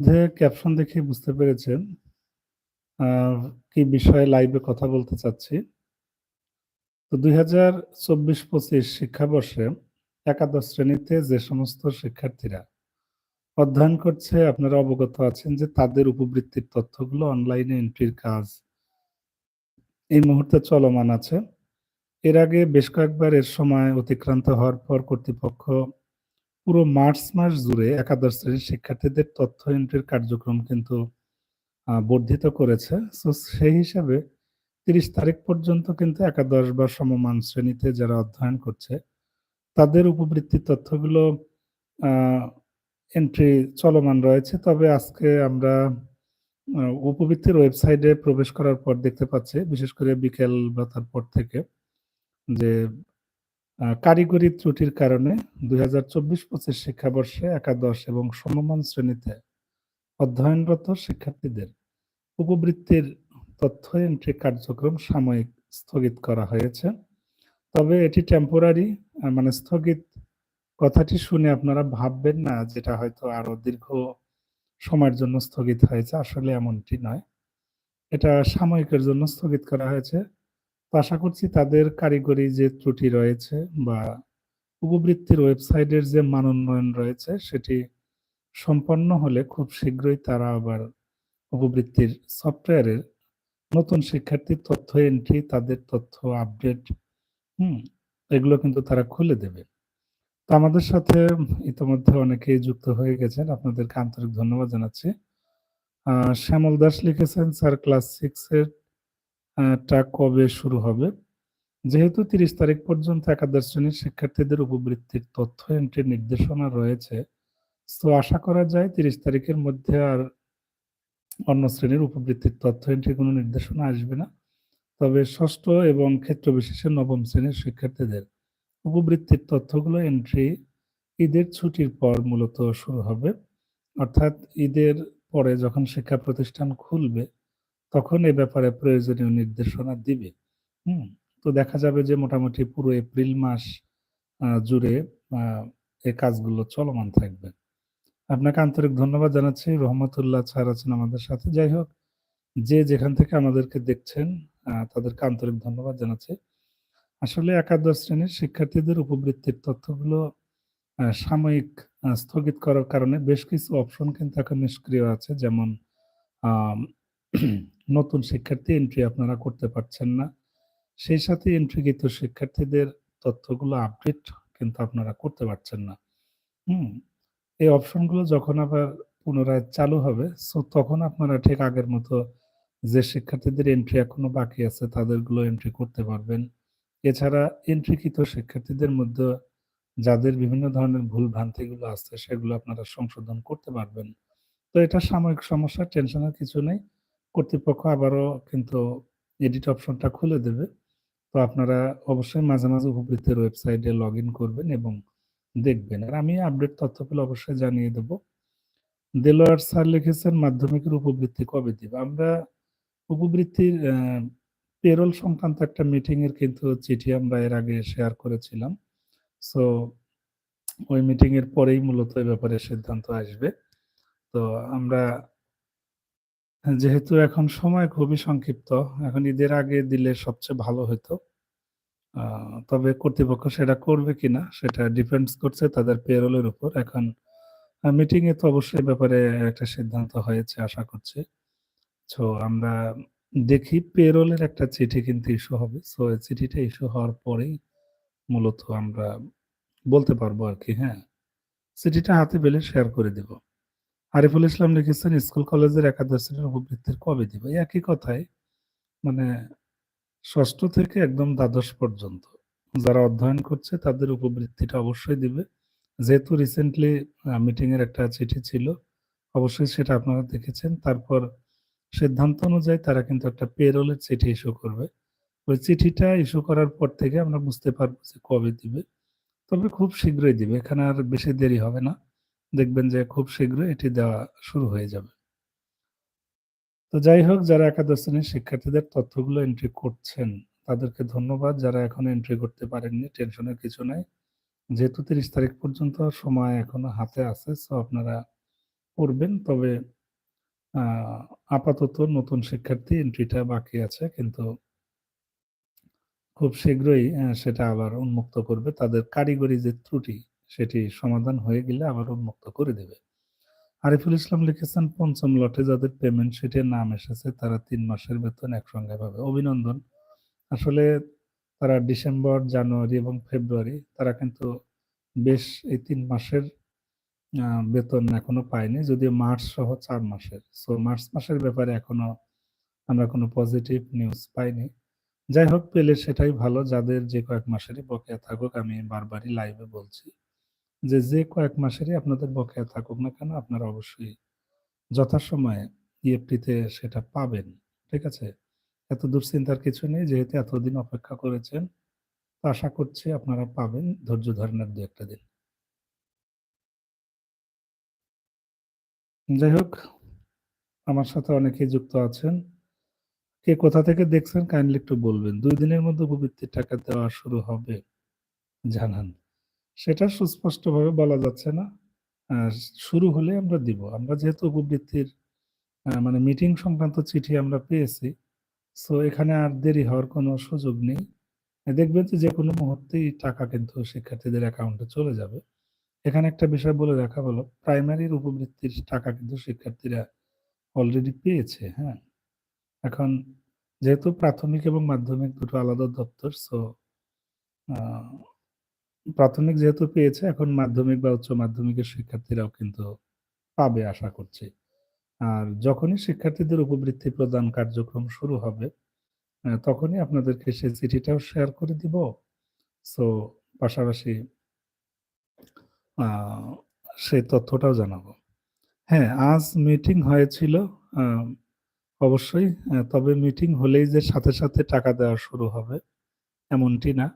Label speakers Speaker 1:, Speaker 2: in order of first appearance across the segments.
Speaker 1: যে ক্যাপশন দেখে বুঝতে পেরেছেন কি বিষয়ে লাইভে কথা বলতে চাচ্ছি। তো ২০২৪-২৫ শিক্ষাবর্ষে একাদশ শ্রেণীতে যে সমস্ত শিক্ষার্থীরা অধ্যয়ন করছে, আপনারা অবগত আছেন যে তাদের উপবৃত্তির তথ্যগুলো অনলাইনে এন্ট্রির কাজ এই মুহূর্তে চলমান আছে। এর আগে বেশ কয়েকবার এর সময় অতিক্রান্ত হওয়ার পর কর্তৃপক্ষ পুরো মার্চ মাস জুড়ে একাদশ শ্রেণির শিক্ষার্থীদের তথ্য এন্ট্রির কার্যক্রম কিন্তু বর্ধিত করেছে। সো সেই হিসাবে ৩০ তারিখ পর্যন্ত কিন্তু একাদশ বা সমমান শ্রেণীতে যারা অধ্যয়ন করছে, তাদের উপবৃত্তির তথ্যগুলো এন্ট্রি চলমান রয়েছে। তবে আজকে আমরা উপবৃত্তির ওয়েবসাইটে প্রবেশ করার পর দেখতে পাচ্ছি, বিশেষ করে বিকেল বা তারপর থেকে যে কারিগরি ত্রুটির কারণে ২০২৪-২৫ শিক্ষাবর্ষে একাদশ এবং সমমান শ্রেণীতে অধ্যয়নরত শিক্ষার্থীদের উপবৃত্তির তথ্য এন্ট্রি কার্যক্রম সাময়িক স্থগিত করা হয়েছে। তবে এটি টেম্পোরারি মানে স্থগিত কথাটি শুনে আপনারা ভাববেন না যেটা হয়তো আরও দীর্ঘ সময়ের জন্য স্থগিত হয়েছে। আসলে এমনটি নয়। এটা সাময়িকের জন্য স্থগিত করা হয়েছে। তো আশা করছি তাদের কারিগরি যে ত্রুটি রয়েছে বা উপবৃত্তির ওয়েবসাইটের যে মান উন্নয়ন রয়েছে সেটি সম্পন্ন হলে খুব শীঘ্রই তারা আবার উপবৃত্তির সফটওয়্যারের নতুন শিক্ষার্থীর তথ্য এন্ট্রি, তাদের তথ্য আপডেট, হুম? এগুলো কিন্তু তারা খুলে দেবে। তো আমাদের সাথে ইতোমধ্যে অনেকেই যুক্ত হয়ে গেছেন। আপনাদেরকে আন্তরিক ধন্যবাদ জানাচ্ছি। শ্যামল দাস লিখেছেন, "স্যার ক্লাস 6 এর আ টা কবে শুরু হবে?" যেহেতু ৩০ তারিখ পর্যন্ত একাদশ শ্রেণির শিক্ষার্থীদের উপবৃত্তির তথ্য এন্ট্রির নির্দেশনা রয়েছে। তো আশা করা যায় ৩০ তারিখের মধ্যে আর অন্য শ্রেণির উপবৃত্তির তথ্য এন্ট্রির কোনো নির্দেশনা আসবে না। তবে ষষ্ঠ এবং ক্ষেত্র বিশেষে নবম শ্রেণির শিক্ষার্থীদের উপবৃত্তির তথ্যগুলো এন্ট্রি ঈদের ছুটির পর মূলত শুরু হবে। অর্থাৎ ঈদের পরে যখন শিক্ষা প্রতিষ্ঠান খুলবে, তখন এ ব্যাপারে প্রয়োজনীয় নির্দেশনা দিবে। হুম? তো দেখা যাবে যে মোটামুটি পুরো এপ্রিল মাস জুড়ে এই কাজগুলো চলমান থাকবে। আপনাকে আন্তরিক ধন্যবাদ জানাচ্ছি। রহমতুল্লাহ স্যার আছেন আমাদের সাথে। যাই হোক, যে যেখান থেকে আমাদেরকে দেখছেন তাদেরকে আন্তরিক ধন্যবাদ জানাচ্ছি। আসলে একাদশ শ্রেণির শিক্ষার্থীদের উপবৃত্তির তথ্যগুলো সাময়িক স্থগিত করার কারণে বেশ কিছু অপশন কিন্তু এখন নিষ্ক্রিয় আছে। যেমন নতুন শিক্ষার্থী এন্ট্রি আপনারা করতে পারছেন না। সেই সাথে এন্ট্রিকৃত শিক্ষার্থীদের তথ্যগুলো আপডেট কিন্তু আপনারা করতে পারছেন না। হুম? এই অপশনগুলো যখন আবার পুনরায় চালু হবে, সো তখন আপনারা ঠিক আগের মতো যে শিক্ষার্থীদের এন্ট্রি এখনও বাকি আছে তাদেরগুলো এন্ট্রি করতে পারবেন। এছাড়া এন্ট্রিকৃত শিক্ষার্থীদের মধ্যে যাদের বিভিন্ন ধরনের ভুল ভ্রান্তিগুলো আছে সেগুলো আপনারা সংশোধন করতে পারবেন। তো এটা সাময়িক সমস্যা, টেনশনের কিছু নেই। কর্তৃপক্ষ আবারও কিন্তু এডিট অপশনটা খুলে দেবে। তো আপনারা অবশ্যই মাঝে, মাঝে উপবৃত্তির ওয়েবসাইটে লগইন করবেন এবং দেখবেন। আর আমি আপডেট তথ্য পেলে অবশ্যই জানিয়ে দেব। দেলোয়ার স্যার লিখেছেন, "মাধ্যমিকের উপবৃত্তি কবে দিবে?" আমরা উপবৃত্তির পেরোল সংক্রান্ত একটা মিটিং এর কিন্তু চিঠি আমরা এর আগে শেয়ার করেছিলাম। সো ওই মিটিং এর পরেই মূলত এ ব্যাপারে সিদ্ধান্ত আসবে। তো আমরা যেহেতু এখন সময় খুবই সংক্ষিপ্ত, এখন ঈদের আগে দিলে সবচেয়ে ভালো হইতো। আ তবে কর্তৃপক্ষ সেটা করবে কিনা সেটা ডিপেন্ডস করছে তাদের পেরোলের উপর। এখন মিটিং এ তো অবশ্যই ব্যাপারে একটা সিদ্ধান্ত হয়েছে আশা করছি। সো আমরা দেখি পেরোলের একটা চিঠি কিন্তু ইস্যু হবে। সো এই চিঠিটা ইস্যু হওয়ার পরেই মূলত আমরা বলতে পারব আর কি হ্যাঁ? চিঠিটা হাতে পেলে শেয়ার করে দিব। আরিফুল ইসলাম লিখেছেন, "স্কুল কলেজের একাদশ শ্রেণির উপবৃত্তির কবে দিবে?" একই কথায় মানে ষষ্ঠ থেকে একদম দ্বাদশ পর্যন্ত যারা অধ্যয়ন করছে তাদের উপবৃত্তিটা অবশ্যই দিবে। যেহেতু রিসেন্টলি আ মিটিং এর একটা চিঠি ছিল, অবশ্যই সেটা আপনারা দেখেছেন। তারপর সিদ্ধান্ত অনুযায়ী তারা কিন্তু একটা পেরোলের চিঠি ইস্যু করবে। ওই চিঠিটা ইস্যু করার পর থেকে আমরা বুঝতে পারব যে কবে দিবে। তবে খুব শীঘ্রই দিবে। এখানে আর বেশি দেরি হবে না। দেখবেন যে খুব শীঘ্রই এটি দেওয়া শুরু হয়ে যাবে। তো যাই হোক যারা একাদশ শ্রেণির শিক্ষার্থীদের তথ্যগুলো এন্ট্রি করছেন, তাদেরকে ধন্যবাদ। যারা এখনও এন্ট্রি করতে পারেননি, টেনশনের কিছু নাই। যেহেতু ৩০ তারিখ পর্যন্ত সময় এখনও হাতে আছে, সো আপনারা করবেন। তবে আপাতত নতুন শিক্ষার্থী এন্ট্রিটা বাকি আছে। কিন্তু খুব শীঘ্রই সেটা আবার উন্মুক্ত করবে। তাদের কারিগরি যে ত্রুটি সেটি সমাধান হয়ে গেলে আবার উন্মুক্ত করে দেবে। আরিফুল ইসলাম লিখেছেন পঞ্চম লটে যাদের পেমেন্ট শিটে নাম এসেছে তারা তিন মাসের বেতন একসঙ্গে পাবে। অভিনন্দন। আসলে তারা ডিসেম্বর, জানুয়ারি এবং ফেব্রুয়ারি তারা কিন্তু বেশ এই তিন মাসের বেতন এখনও পায়নি। যদিও মার্চ সহ চার মাসের। সো মার্চ মাসের ব্যাপারে এখনও আমরা কোনো পজিটিভ নিউজ পাইনি। যাই হোক পেলে সেটাই ভালো যাদের যে কয়েক মাসেরই বকেয়া থাকুক আমি বারবারই লাইভে বলছি। যে, যে কয়েক মাসেরই আপনাদের বকেয়া থাকুক না কেন আপনারা অবশ্যই যথাসময়ে ইএফটিতে সেটা পাবেন। ঠিক আছে? এত দুশ্চিন্তার কিছু নেই যেহেতু এতদিন অপেক্ষা করেছেন। আশা করছি আপনারা পাবেন। ধৈর্য ধরেন আর ২-১ দিন। যাই হোক, আমার সাথে অনেকেই যুক্ত আছেন। কে কোথা থেকে দেখছেন কাইন্ডলি একটু বলবেন। দুই দিনের মধ্যে উপবৃত্তির টাকা দেওয়া শুরু হবে? জানান। সেটা সুস্পষ্টভাবে বলা যাচ্ছে না। শুরু হলে আমরা দিব। আমরা যেহেতু উপবৃত্তির মানে মিটিং সংক্রান্ত চিঠি আমরা পেয়েছি। সো এখানে আর দেরি হওয়ার কোনো সুযোগ নেই। দেখবেন যে কোনো মুহূর্তেই টাকা কিন্তু শিক্ষার্থীদের অ্যাকাউন্টে চলে যাবে। এখানে একটা বিষয় বলে রাখা হলো প্রাইমারির উপবৃত্তির টাকা কিন্তু শিক্ষার্থীরা অলরেডি পেয়েছে, হ্যাঁ? এখন যেহেতু প্রাথমিক এবং মাধ্যমিক দুটো আলাদা দপ্তর সো প্রাথমিক যেহেতু পেয়েছে এখন মাধ্যমিক বা উচ্চ মাধ্যমিকের শিক্ষার্থীরাও কিন্তু পাবে আশা করছি। আর যখনই শিক্ষার্থীদের উপবৃত্তি প্রদান কার্যক্রম শুরু হবে, তখনই আপনাদেরকে সেই চিঠিটাও শেয়ার করে দিব। সো পাশাপাশি সেই তথ্যটাও জানাব। হ্যাঁ, আজ মিটিং হয়েছিল অবশ্যই। তবে মিটিং হলেই যে সাথে, সাথে টাকা দেওয়া শুরু হবে এমনটি না।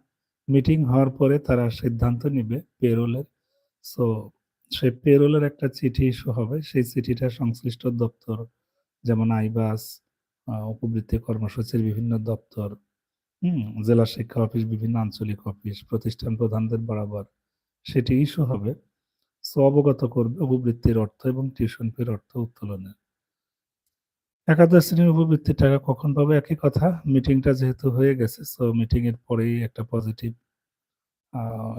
Speaker 1: মিটিং হওয়ার পরে তারা সিদ্ধান্ত নিবে পেরোলের। সো সেই পেরোলের একটা চিঠি ইস্যু হবে। সেই চিঠিটা সংশ্লিষ্ট দপ্তর যেমন আইবাস, উপবৃত্তি কর্মসূচির বিভিন্ন দপ্তর, হুম? জেলা শিক্ষা অফিস, বিভিন্ন আঞ্চলিক অফিস, প্রতিষ্ঠান প্রধানদের বরাবর সেটি ইস্যু হবে। সো অবগত করবে উপবৃত্তির অর্থ এবং টিউশন ফির অর্থ উত্তোলনের। একাদশ শ্রেণির উপবৃত্তির টাকা কখন পাবে একই কথা। মিটিংটা যেহেতু হয়ে গেছে সো মিটিং এর পরেই একটা পজিটিভ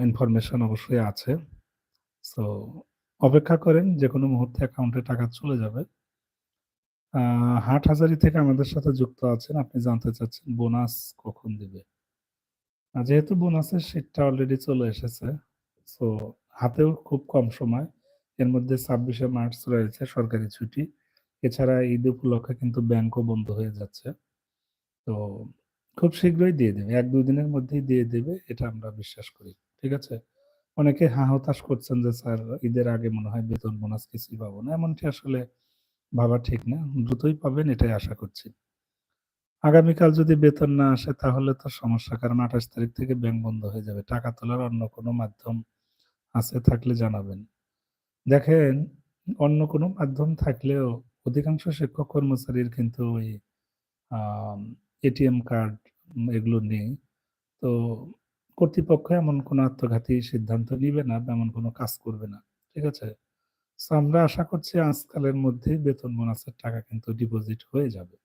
Speaker 1: ইনফরমেশন অবশ্যই আছে। সো অপেক্ষা করেন, যেকোনো মুহূর্তে অ্যাকাউন্টে টাকা চলে যাবে। হাট হাজারি থেকে আমাদের সাথে যুক্ত আছেন। আপনি জানতে চাচ্ছেন বোনাস কখন দিবে? যেহেতু বোনাসের শীটটা অলরেডি চলে এসেছে। সো হাতেও খুব কম সময়। এর মধ্যে ছাব্বিশে মার্চ রয়েছে সরকারি ছুটি। এছাড়া ঈদ উপলক্ষে কিন্তু ব্যাংকও বন্ধ হয়ে যাচ্ছে। তো খুব শীঘ্রই দিয়ে দেবে। ১-২ দিনের মধ্যেই দিয়ে দেবে, এটা আমরা বিশ্বাস করি। ঠিক আছে? অনেকে হা-হতাশ করছেন যে, স্যার, ঈদের আগে মনে হয় বেতন বোনাস কিছুই পাবো না। এমনটি আসলে ভাবা ঠিক না। দ্রুতই পাবেন, এটাই আশা করছি। আগামীকাল যদি বেতন না আসে, তাহলে তো সমস্যা। কারণ ২৮ তারিখ থেকে ব্যাংক বন্ধ হয়ে যাবে। টাকা তোলার অন্য কোনো মাধ্যম আছে থাকলে জানাবেন। দেখেন, অন্য কোনো মাধ্যম থাকলেও অধিকাংশ শিক্ষক কর্মচারীর কিন্তু ওই এটিএম কার্ড এগুলো নেই। তো কর্তৃপক্ষ এমন কোনো আত্মঘাতী সিদ্ধান্ত নিবে না বা এমন কোনো কাজ করবে না। ঠিক আছে? আমরা আশা করছি আজকালের মধ্যেই বেতন বোনাসের টাকা কিন্তু ডিপোজিট হয়ে যাবে।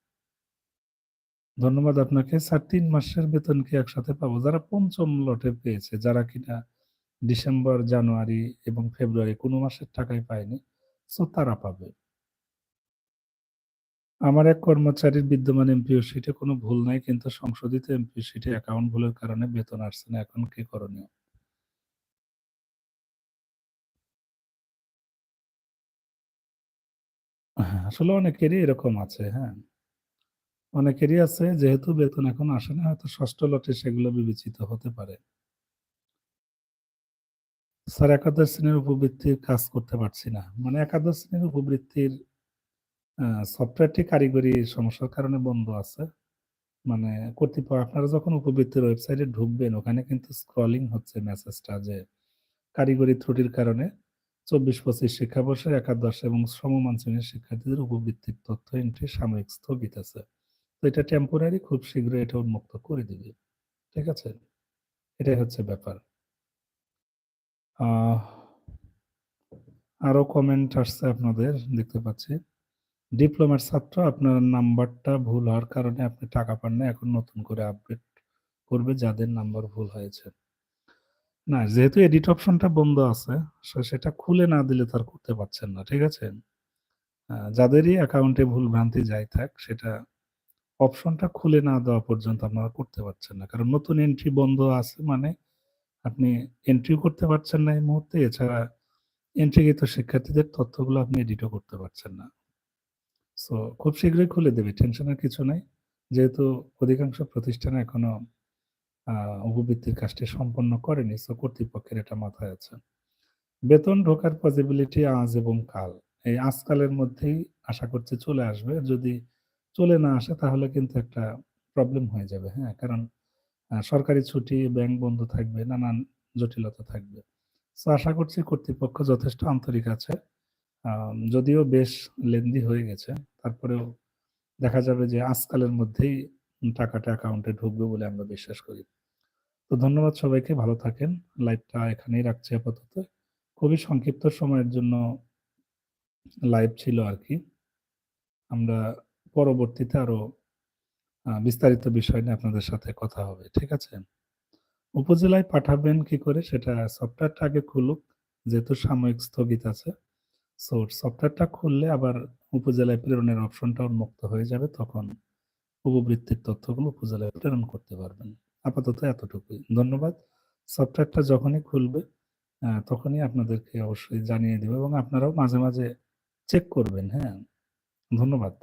Speaker 1: ধন্যবাদ আপনাকে। স্যার ৩ মাসের বেতন কি একসাথে পাবো? যারা পঞ্চম লটে পেয়েছে, যারা কিনা ডিসেম্বর, জানুয়ারি এবং ফেব্রুয়ারি কোনো মাসের টাকাই পায়নি, সো তারা পাবে। আমার এক কর্মচারীর বিদ্যমান এমপিও সিটে কোনো ভুল নাই কিন্তু সংশোধিত এমপিও শিটে অ্যাকাউন্ট ভুলের কারণে বেতন আসছে না। এখন কি করণীয়? হ্যাঁ, আসলে অনেকেরই এরকম আছে, হ্যাঁ। অনেকেরই আছে যেহেতু বেতন এখন আসে না হয়তো ষষ্ঠ লটে সেগুলো বিবেচিত হতে পারে। স্যার একাদশ শ্রেণির উপবৃত্তির কাজ করতে পারছি না। মানে একাদশ শ্রেণির উপবৃত্তির সফটওয়্যারটি কারিগরি সমস্যার কারণে বন্ধ আছে। মানে কর্তৃপক্ষ আপনারা যখন উপবৃত্তির ওয়েবসাইটে ঢুকবেন, ওখানে কিন্তু স্ক্রলিং হচ্ছে মেসেজটা যে কারিগরি ত্রুটির কারণে ২৪-২৫ শিক্ষাবর্ষের একাদশ এবং সমমান শ্রেণির শিক্ষার্থীদের উপবৃত্তির তথ্য এন্ট্রি সাময়িক স্থগিত আছে। তো এটা টেম্পোরারি খুব শীঘ্রই এটা উন্মুক্ত করে দিবে। ঠিক আছে? এটাই হচ্ছে ব্যাপার। আরও কমেন্ট আসছে আপনাদের, দেখতে পাচ্ছি। ডিপ্লোমার ছাত্র আপনার নাম্বারটা ভুল হওয়ার কারণে আপনি টাকা পান নাই। এখন নতুন করে আপডেট করবে যাদের নাম্বার ভুল হয়েছে। না, যেহেতু এডিট অপশনটা বন্ধ আছে, সেটা খুলে না দিলে তো আর করতে পারছেন না। ঠিক আছে? যাদেরই অ্যাকাউন্টে ভুল ভ্রান্তি যাই থাক সেটা অপশনটা খুলে না দেওয়া পর্যন্ত আপনারা করতে পারছেন না। কারণ নতুন এন্ট্রি বন্ধ আছে মানে আপনি এন্ট্রিও করতে পারছেন না এই মুহূর্তে। এছাড়া এন্ট্রিকৃত শিক্ষার্থীদের তথ্যগুলো আপনি এডিটও করতে পারছেন না। সো খুব শীঘ্রই খুলে দেবে। টেনশনের কিছু নাই। যেহেতু অধিকাংশ প্রতিষ্ঠান এখনও উপবৃত্তির কাজটি সম্পন্ন করেনি। সো কর্তৃপক্ষের এটা মাথায় আছে। বেতন ঢোকার পসিবিলিটি আজ এবং কাল। এই আজকালের মধ্যেই আশা করছি চলে আসবে। যদি চলে না আসে তাহলে কিন্তু একটা প্রবলেম হয়ে যাবে। হ্যাঁ? কারণ সরকারি ছুটি, ব্যাংক বন্ধ থাকবে, নানান জটিলতা থাকবে। সো আশা করছি কর্তৃপক্ষ যথেষ্ট আন্তরিক আছে। যদিও বেশ লেন্দি হয়ে গেছে। তারপরেও দেখা যাবে যে আজকালের মধ্যেই টাকাটা অ্যাকাউন্টে ঢুকবে বলে আমরা বিশ্বাস করি। তো ধন্যবাদ সবাইকে। ভালো থাকেন। লাইভটা এখানেই রাখছি আপাতত। খুবই সংক্ষিপ্ত সময়ের জন্য লাইভ ছিল আর কি আমরা পরবর্তীতে আরও, আ, বিস্তারিত বিষয় নিয়ে আপনাদের সাথে কথা হবে। ঠিক আছে? উপজেলায় পাঠাবেন কি করে সেটা সফটওয়্যারটা আগে খুলুক। যেহেতু সাময়িক স্থগিত আছে। সো সফটওয়্যারটা খুললে আবার উপজেলায় প্রেরণের অপশনটা উন্মুক্ত হয়ে যাবে। তখন উপবৃত্তির তথ্যগুলো উপজেলায় প্রেরণ করতে পারবেন। আপাতত এতটুকুই। ধন্যবাদ। সফটওয়্যারটা যখনই খুলবে তখনই আপনাদেরকে অবশ্যই জানিয়ে দেবে এবং আপনারাও মাঝে, মাঝে চেক করবেন। হ্যাঁ? ধন্যবাদ।